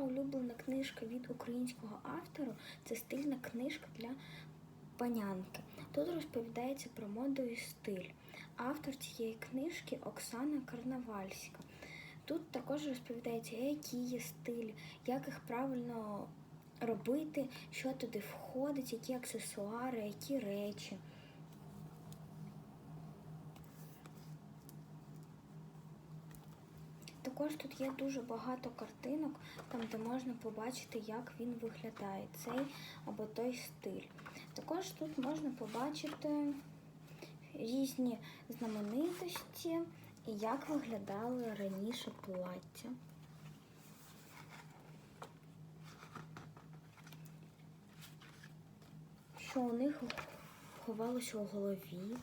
улюблена книжка від українського автора це стильна книжка для панянки. Тут розповідається про моду і стиль. Автор цієї книжки Оксана Карнавальська. Тут також розповідається, який є стиль, як їх правильно робити, що туди входить, які аксесуари, які речі. Також тут є дуже багато картинок, там де можна побачити, як він виглядає, цей або той стиль. Також тут можна побачити різні знаменитості і як виглядали раніше плаття. Що у них ховалося у голові,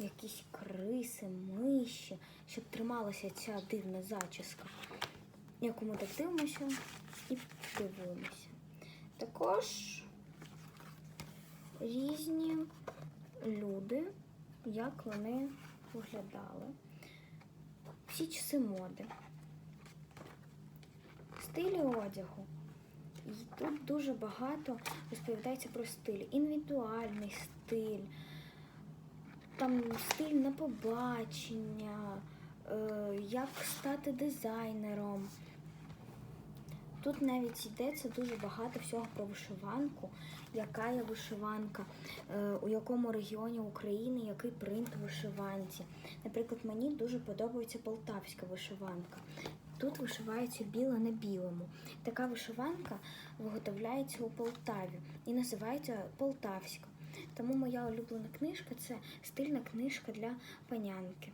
якісь криси, миші, щоб трималася ця дивна зачіска, яку ми так дивимося і дивуємося. Також різні люди, як вони виглядали. Всі часи моди, стилі одягу. І тут дуже багато розповідається про стиль. Індивідуальний стиль, там стиль на побачення, е, як стати дизайнером. Тут навіть йдеться дуже багато всього про вишиванку, яка є вишиванка, е, у якому регіоні України який принт вишиванці. Наприклад, мені дуже подобається полтавська вишиванка. Тут вишивається біле на білому. Така вишиванка виготовляється у Полтаві і називається Полтавська. Тому моя улюблена книжка це стильна книжка для панянки.